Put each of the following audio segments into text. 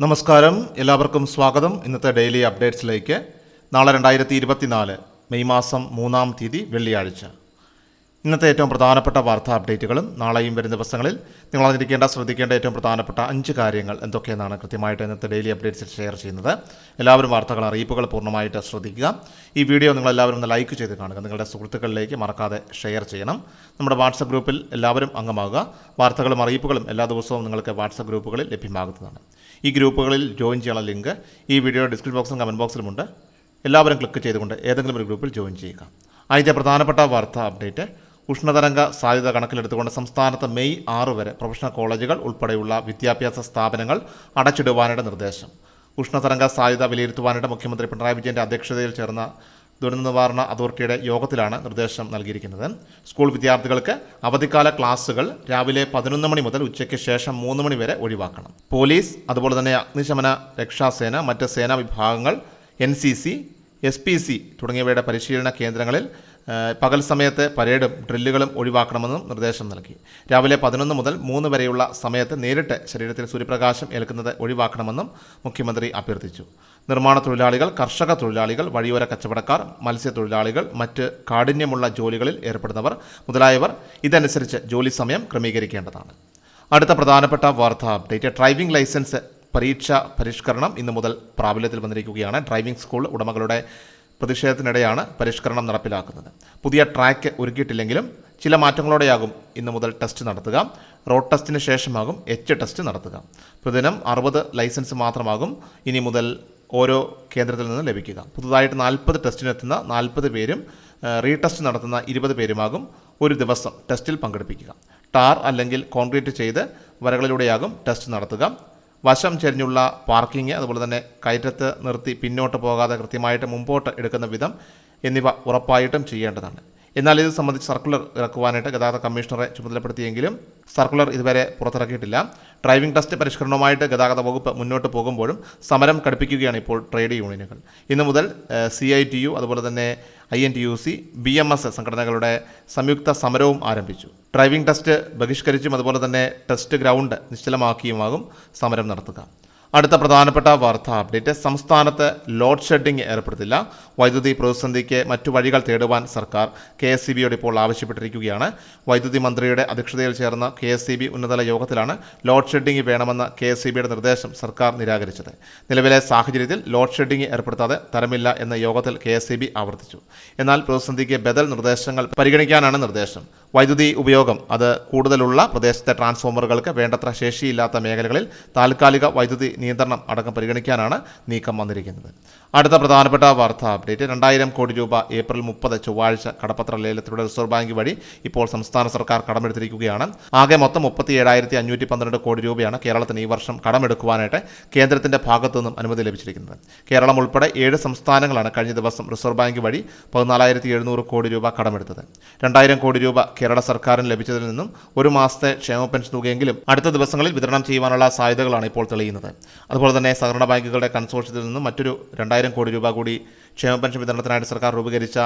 നമസ്കാരം. എല്ലാവർക്കും സ്വാഗതം. ഇന്നത്തെ ഡെയിലി അപ്ഡേറ്റ്സിലേക്ക്. നാളെ രണ്ടായിരത്തി ഇരുപത്തിനാല് മെയ് മാസം മൂന്നാം തീയതി വെള്ളിയാഴ്ച. ഇന്നത്തെ ഏറ്റവും പ്രധാനപ്പെട്ട വാർത്താ അപ്ഡേറ്റുകളും നാളെയും വരുന്ന ദിവസങ്ങളിൽ നിങ്ങൾ അറിഞ്ഞിരിക്കേണ്ട ശ്രദ്ധിക്കേണ്ട ഏറ്റവും പ്രധാനപ്പെട്ട അഞ്ച് കാര്യങ്ങൾ എന്തൊക്കെയെന്നാണ് കൃത്യമായിട്ട് ഇന്നത്തെ ഡെയിലി അപ്ഡേറ്റ്സിൽ ഷെയർ ചെയ്യുന്നത്. എല്ലാവരും വാർത്തകൾ അറിയിപ്പുകൾ പൂർണമായിട്ട് ശ്രദ്ധിക്കുക. ഈ വീഡിയോ നിങ്ങൾ എല്ലാവരും ഒന്ന് ലൈക്ക് ചെയ്ത് കാണുക. നിങ്ങളുടെ സുഹൃത്തുക്കളിലേക്ക് മറക്കാതെ ഷെയർ ചെയ്യണം. നമ്മുടെ വാട്സപ്പ് ഗ്രൂപ്പിൽ എല്ലാവരും അംഗമാകുക. വാർത്തകളും അറിയിപ്പുകളും എല്ലാ ദിവസവും നിങ്ങൾക്ക് വാട്സപ്പ് ഗ്രൂപ്പുകളിൽ ലഭ്യമാകുന്നതാണ്. ഈ ഗ്രൂപ്പുകളിൽ ജോയിൻ ചെയ്യാനുള്ള ലിങ്ക് ഈ വീഡിയോ ഡിസ്ക്രിപ്ഷൻ ബോക്സിലും കമന്റ് ബോക്സിലുമുണ്ട്. എല്ലാവരും ക്ലിക്ക് ചെയ്തുകൊണ്ട് ഏതെങ്കിലും ഒരു ഗ്രൂപ്പിൽ ജോയിൻ ചെയ്യുക. ആദ്യത്തെ പ്രധാനപ്പെട്ട വാർത്താ അപ്ഡേറ്റ് ഉഷ്ണതരംഗ സാധ്യത കണക്കിലെടുത്തുകൊണ്ട് സംസ്ഥാനത്ത് മെയ് ആറ് വരെ പ്രൊഫഷണൽ കോളേജുകൾ ഉൾപ്പെടെയുള്ള വിദ്യാഭ്യാസ സ്ഥാപനങ്ങൾ അടച്ചിടുവാനായിട്ട് നിർദ്ദേശം. ഉഷ്ണതരംഗ സാധ്യത വിലയിരുത്തുവാനായിട്ട് മുഖ്യമന്ത്രി പിണറായി വിജയന്റെ അധ്യക്ഷതയിൽ ചേർന്ന ദുരന്ത നിവാരണ അതോറിറ്റിയുടെ യോഗത്തിലാണ് നിർദ്ദേശം നൽകിയിരിക്കുന്നത്. സ്കൂൾ വിദ്യാർത്ഥികൾക്ക് അവധിക്കാല ക്ലാസുകൾ രാവിലെ പതിനൊന്ന് മണി മുതൽ ഉച്ചയ്ക്ക് ശേഷം മൂന്ന് മണി വരെ ഒഴിവാക്കണം. പോലീസ് അതുപോലെ തന്നെ അഗ്നിശമന രക്ഷാസേന മറ്റ് സേനാ വിഭാഗങ്ങൾ N C C S P C തുടങ്ങിയവയുടെ പരിശീലന കേന്ദ്രങ്ങളിൽ പകൽ സമയത്ത് പരേഡും ഡ്രില്ലുകളും ഒഴിവാക്കണമെന്നും നിർദ്ദേശം നൽകി. രാവിലെ പതിനൊന്ന് മുതൽ മൂന്ന് വരെയുള്ള സമയത്ത് നേരിട്ട് ശരീരത്തിൽ സൂര്യപ്രകാശം ഏൽക്കുന്നത് ഒഴിവാക്കണമെന്നും മുഖ്യമന്ത്രി അഭ്യർത്ഥിച്ചു. നിർമ്മാണ തൊഴിലാളികൾ കർഷക തൊഴിലാളികൾ വഴിയോര കച്ചവടക്കാർ മത്സ്യത്തൊഴിലാളികൾ മറ്റ് കാഠിന്യമുള്ള ജോലികളിൽ ഏർപ്പെടുന്നവർ മുതലായവർ ഇതനുസരിച്ച് ജോലി സമയം ക്രമീകരിക്കേണ്ടതാണ്. അടുത്ത പ്രധാനപ്പെട്ട വാർത്താ അപ്ഡേറ്റ് ഡ്രൈവിംഗ് ലൈസൻസ് പരീക്ഷ പരിഷ്കരണം ഇന്നു മുതൽ പ്രാബല്യത്തിൽ വന്നിരിക്കുകയാണ്. ഡ്രൈവിംഗ് സ്കൂൾ ഉടമകളുടെ പ്രതിഷേധത്തിനിടെയാണ് പരിഷ്കരണം നടപ്പിലാക്കുന്നത്. പുതിയ ട്രാക്ക് ഒരുക്കിയിട്ടില്ലെങ്കിലും ചില മാറ്റങ്ങളോടെയാകും ഇന്നു മുതൽ ടെസ്റ്റ് നടത്തുക. റോഡ് ടെസ്റ്റിന് ശേഷമാകും എച്ച് ടെസ്റ്റ് നടത്തുക. പ്രതിദിനം അറുപത് ലൈസൻസ് മാത്രമാകും ഇനി മുതൽ ഓരോ കേന്ദ്രത്തിൽ നിന്ന് ലഭിക്കുക. പുതുതായിട്ട് നാൽപ്പത് ടെസ്റ്റിനെത്തുന്ന നാൽപ്പത് പേരും റീടെസ്റ്റ് നടത്തുന്ന ഇരുപത് പേരുമാകും ഒരു ദിവസം ടെസ്റ്റിൽ പങ്കെടുപ്പിക്കുക. ടാർ അല്ലെങ്കിൽ കോൺക്രീറ്റ് ചെയ്ത് വരകളിലൂടെയാകും ടെസ്റ്റ് നടത്തുക. വശം ചെരിഞ്ഞുള്ള പാർക്കിംഗ് അതുപോലെ തന്നെ കയറ്റത്ത് നിർത്തി പിന്നോട്ട് പോകാതെ കൃത്യമായിട്ട് മുമ്പോട്ട് എടുക്കുന്ന വിധം എന്നിവ ഉറപ്പായിട്ടും ചെയ്യേണ്ടതാണ്. എന്നാൽ ഇത് സംബന്ധിച്ച് സർക്കുലർ ഇറക്കുവാനായിട്ട് ഗതാഗത കമ്മീഷണറെ ചുമതലപ്പെടുത്തിയെങ്കിലും സർക്കുലർ ഇതുവരെ പുറത്തിറക്കിയിട്ടില്ല. ഡ്രൈവിംഗ് ടെസ്റ്റ് പരിഷ്കരണവുമായിട്ട് ഗതാഗത വകുപ്പ് മുന്നോട്ട് പോകുമ്പോഴും സമരം കടുപ്പിക്കുകയാണ് ഇപ്പോൾ ട്രേഡ് യൂണിയനുകൾ. ഇന്നു മുതൽ സി ഐ ടി യു അതുപോലെ തന്നെ I N T U C B M S സംഘടനകളുടെ സംയുക്ത സമരവും ആരംഭിച്ചു. ഡ്രൈവിംഗ് ടെസ്റ്റ് ബഹിഷ്കരിച്ചും അതുപോലെ തന്നെ ടെസ്റ്റ് ഗ്രൗണ്ട് നിശ്ചലമാക്കിയുമാകും സമരം നടത്തുക. അടുത്ത പ്രധാനപ്പെട്ട വാർത്താ അപ്ഡേറ്റ്. സംസ്ഥാനത്ത് ലോഡ് ഷെഡിംഗ് ഏർപ്പെടുത്തില്ല. വൈദ്യുതി പ്രതിസന്ധിക്ക് മറ്റു വഴികൾ തേടുവാൻ സർക്കാർ കെ എസ് സി ബിയോട് ഇപ്പോൾ ആവശ്യപ്പെട്ടിരിക്കുകയാണ്. വൈദ്യുതി മന്ത്രിയുടെ അധ്യക്ഷതയിൽ ചേർന്ന കെ എസ് സി ബി ഉന്നതതല യോഗത്തിലാണ് ലോഡ് ഷെഡിംഗ് വേണമെന്ന കെ എസ് സി ബിയുടെ നിർദ്ദേശം സർക്കാർ നിരാകരിച്ചത്. നിലവിലെ സാഹചര്യത്തിൽ ലോഡ് ഷെഡിംഗ് ഏർപ്പെടുത്താതെ തരമില്ല എന്ന യോഗത്തിൽ കെ എസ് സി ബി ആവർത്തിച്ചു. എന്നാൽ പ്രതിസന്ധിക്ക് ബദൽ നിർദ്ദേശങ്ങൾ പരിഗണിക്കാനാണ് നിർദ്ദേശം. വൈദ്യുതി ഉപയോഗം അത് കൂടുതലുള്ള പ്രദേശത്തെ ട്രാൻസ്ഫോമറുകൾക്ക് വേണ്ടത്ര ശേഷിയില്ലാത്ത മേഖലകളിൽ താൽക്കാലിക വൈദ്യുതി നിയന്ത്രണം അടക്കം പരിഗണിക്കാനാണ് നീക്കം വന്നിരിക്കുന്നത്. അടുത്ത പ്രധാനപ്പെട്ട വാർത്താ അപ്ഡേറ്റ്. രണ്ടായിരം കോടി രൂപ ഏപ്രിൽ മുപ്പത് ചൊവ്വാഴ്ച കടപ്പത്ര ലേലത്തിലൂടെ റിസർവ് ബാങ്ക് വഴി ഇപ്പോൾ സംസ്ഥാന സർക്കാർ കടമെടുത്തിരിക്കുകയാണ്. ആകെ മൊത്തം മുപ്പത്തി ഏഴായിരത്തി അഞ്ഞൂറ്റി പന്ത്രണ്ട് കോടി രൂപയാണ് കേരളത്തിന് ഈ വർഷം കടമെടുക്കുവാനായിട്ട് കേന്ദ്രത്തിന്റെ ഭാഗത്തു നിന്നും അനുമതി ലഭിച്ചിരിക്കുന്നത്. കേരളം ഉൾപ്പെടെ ഏഴ് സംസ്ഥാനങ്ങളാണ് കഴിഞ്ഞ ദിവസം റിസർവ് ബാങ്ക് വഴി പതിനാലായിരത്തി എഴുന്നൂറ് കോടി രൂപ കടമെടുത്തത്. രണ്ടായിരം കോടി രൂപ കേരള സർക്കാരിന് ലഭിച്ചതിൽ നിന്നും ഒരു മാസത്തെ ക്ഷേമ പെൻഷൻ തുകയെങ്കിലും അടുത്ത ദിവസങ്ങളിൽ വിതരണം ചെയ്യുവാനുള്ള സാധ്യതകളാണ് ഇപ്പോൾ തെളിയുന്നത്. അതുപോലെ തന്നെ സഹകരണ ബാങ്കുകളുടെ കൺസോർഷ്യത്തിൽ നിന്നും മറ്റൊരു രണ്ടായിരം കോടി രൂപ കൂടി ക്ഷേമ പെൻഷൻ വിതരണത്തിനായിട്ട് സർക്കാർ രൂപീകരിച്ച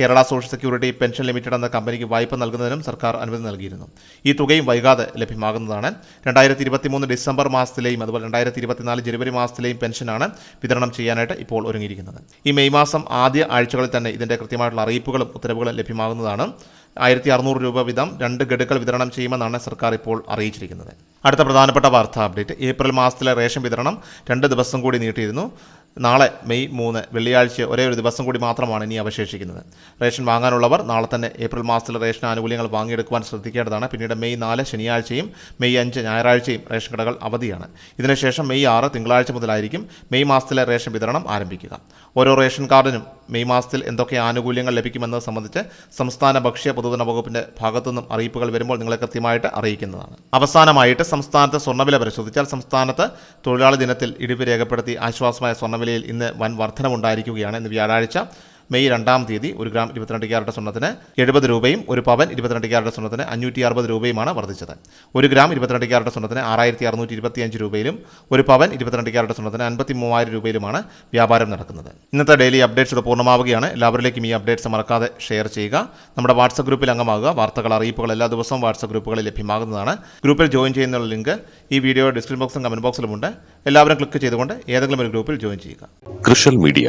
Kerala social security pension limited എന്ന കമ്പനിക്ക് വായ്പ നൽകുന്നതിനും സർക്കാർ അനുമതി നൽകിയിരുന്നു. ഈ തുകയും വൈകാതെ ലഭ്യമാകുന്നതാണ്. രണ്ടായിരത്തി ഇരുപത്തി മൂന്ന് ഡിസംബർ മാസത്തിലെയും അതുപോലെ രണ്ടായിരത്തി ഇരുപത്തിനാല് ജനുവരി മാസത്തിലെയും പെൻഷനാണ് വിതരണം ചെയ്യാനായിട്ട് ഇപ്പോൾ ഒരുങ്ങിയിരിക്കുന്നത്. ഈ മെയ് മാസം ആദ്യ ആഴ്ചകളിൽ തന്നെ ഇതിന്റെ കൃത്യമായിട്ടുള്ള അറിയിപ്പുകളും ഉത്തരവുകളും ലഭ്യമാകുന്നതാണ്. ആയിരത്തി അറുന്നൂറ് രൂപ വീതം രണ്ട് ഗഡുക്കൾ വിതരണം ചെയ്യുമെന്നാണ് സർക്കാർ ഇപ്പോൾ അറിയിച്ചിരിക്കുന്നത്. അടുത്ത പ്രധാനപ്പെട്ട വാർത്താ അപ്ഡേറ്റ്. ഏപ്രിൽ മാസത്തിലെ റേഷൻ വിതരണം രണ്ട് ദിവസം കൂടി നീട്ടിയിരുന്നു. നാളെ മെയ് മൂന്ന് വെള്ളിയാഴ്ച ഒരേ ഒരു ദിവസം കൂടി മാത്രമാണ് ഇനി അവശേഷിക്കുന്നത്. റേഷൻ വാങ്ങാനുള്ളവർ നാളെ തന്നെ ഏപ്രിൽ മാസത്തിലെ റേഷൻ ആനുകൂല്യങ്ങൾ വാങ്ങിയെടുക്കുവാൻ ശ്രദ്ധിക്കേണ്ടതാണ്. പിന്നീട് മെയ് നാല് ശനിയാഴ്ചയും മെയ് അഞ്ച് ഞായറാഴ്ചയും റേഷൻ കടകൾ അവധിയാണ്. ഇതിനുശേഷം മെയ് ആറ് തിങ്കളാഴ്ച മുതലായിരിക്കും മെയ് മാസത്തിലെ റേഷൻ വിതരണം ആരംഭിക്കുക. ഓരോ റേഷൻ കാർഡിനും മെയ് മാസത്തിൽ എന്തൊക്കെ ആനുകൂല്യങ്ങൾ ലഭിക്കുമെന്നത് സംബന്ധിച്ച് സംസ്ഥാന ഭക്ഷ്യ പൊതുജന വകുപ്പിന്റെ ഭാഗത്തുനിന്നും അറിയിപ്പുകൾ വരുമ്പോൾ നിങ്ങളെ കൃത്യമായിട്ട് അറിയിക്കുന്നതാണ്. അവസാനമായിട്ട് സംസ്ഥാനത്തെ സ്വർണവില പരിശോധിച്ചാൽ സംസ്ഥാനത്ത് തൊഴിലാളി ദിനത്തിൽ ഇടിവ് രേഖപ്പെടുത്തി ആശ്വാസമായ സ്വർണവിലയിൽ ഇന്ന് വൻ വർധനമുണ്ടായിരിക്കുകയാണ് ഇന്ന് വ്യാഴാഴ്ച മെയ് രണ്ടാം തീയതി ഒരു ഗ്രാം ഇരുപത്തിരണ്ട് ക്യാരറ്റ് സ്വർണത്തിന് എഴുപത് രൂപയും ഒരു പവൻ ഇരുപത്തിരണ്ട് ക്യാരറ്റ് സ്വർണത്തിന് അഞ്ഞൂറ്റി അറുപത് രൂപയുമാണ് വർദ്ധിച്ചത്. ഒരു ഗ്രാം ഇരുപത്തിരണ്ട് ക്യാരറ്റ് സ്വർണത്തിന് ആറായിരത്തി അറുന്നൂറ്റി ഇരുപത്തിയഞ്ച് രൂപയിലും ഒരു പവൻ ഇരുപത്തിരണ്ട് ക്യാരറ്റ് സ്വർണത്തിന് അൻപത്തി മൂവായിരം രൂപയിലുമാണ് വ്യാപാരം നടക്കുന്നത്. ഇന്നത്തെ ഡെയിലി അപ്ഡേറ്റ്സ് ഇവിടെ പൂർണമാവുകയാണ്. എല്ലാവരിലേക്കും ഈ അപ്ഡേറ്റ്സ് മറക്കാതെ ഷെയർ ചെയ്യുക. നമ്മുടെ വാട്സപ്പ് ഗ്രൂപ്പിൽ അംഗമാകുക. വാർത്തകൾ അറിയിപ്പുകൾ എല്ലാ ദിവസവും വാട്സപ്പ് ഗ്രൂപ്പുകളിൽ ലഭ്യമാകുന്നതാണ്. ഗ്രൂപ്പിൽ ജോയിൻ ചെയ്യുന്നുള്ള ലിങ്ക് ഈ വീഡിയോ ഡിസ്ക്രിപ്ഷൻ ബോക്സും കമന്റ് ബോക്സിലുമുണ്ട് എല്ലാവരും ക്ലിക്ക് ചെയ്തുകൊണ്ട് ഏതെങ്കിലും ഒരു ഗ്രൂപ്പിൽ ജോയിൻ ചെയ്യുക. കൃഷൽ മീഡിയ